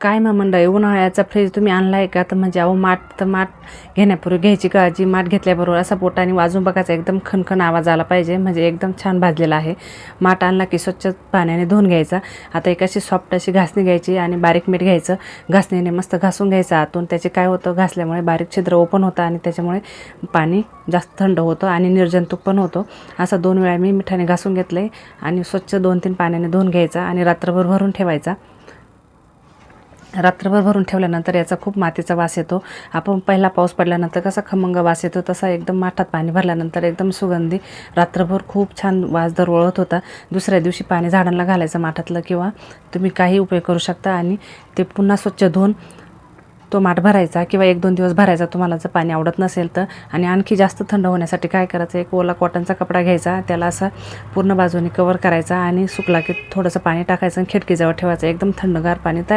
काय मग मंडळी उन्हाळ्याचा फ्रीज तुम्ही आणला आहे का? तर म्हणजे अहो माठ तर माठ घेण्यापूर्वी घ्यायची काळजी माठ घेतल्याबरोबर असा बोटाने वाजून बघायचा एकदम खणखण आवाज आला पाहिजे. म्हणजे एकदम छान भाजलेला आहे. माठ आणला की स्वच्छ पाण्याने धुवून घ्यायचा. आता एक अशी सॉफ्ट अशी घासणी घ्यायची आणि बारीक मीठ घ्यायचं. घासणीने मस्त घासून घ्यायचं आतून. त्याचे काय होतं घासल्यामुळे बारीक छिद्र ओपन होतं आणि त्याच्यामुळे पाणी जास्त थंड होतं आणि निर्जंतुक पण होतो. असं दोन वेळा मी मिठाने घासून घेतलं आहे आणि स्वच्छ दोन तीन पाण्याने धुवून घ्यायचा आणि रात्रभर भरून ठेवायचा. रात्रभर भरून ठेवल्यानंतर याचा खूप मातीचा वास येतो. आपण पहिला पाऊस पडल्यानंतर कसा खमंग वास येतो तसा एकदम माठात पाणी भरल्यानंतर एकदम सुगंधी रात्रभर खूप छान वास दरवळत होता. दुसऱ्या दिवशी पाणी झाडांना घालायचं माठातलं किंवा तुम्ही काही उपयोग करू शकता आणि ते पुन्हा स्वच्छ धुवून तो माठ भरायचा किंवा एक दोन दिवस भरायचा तुम्हाला जर पाणी आवडत नसेल तर. आणि आणखी जास्त थंड होण्यासाठी काय करायचं एक ओला कॉटनचा कपडा घ्यायचा त्याला असा पूर्ण बाजूने कवर करायचा आणि सुकला की थोडंसं पाणी टाकायचं आणि खिडकीजवळ ठेवायचं. एकदम थंडगार पाणी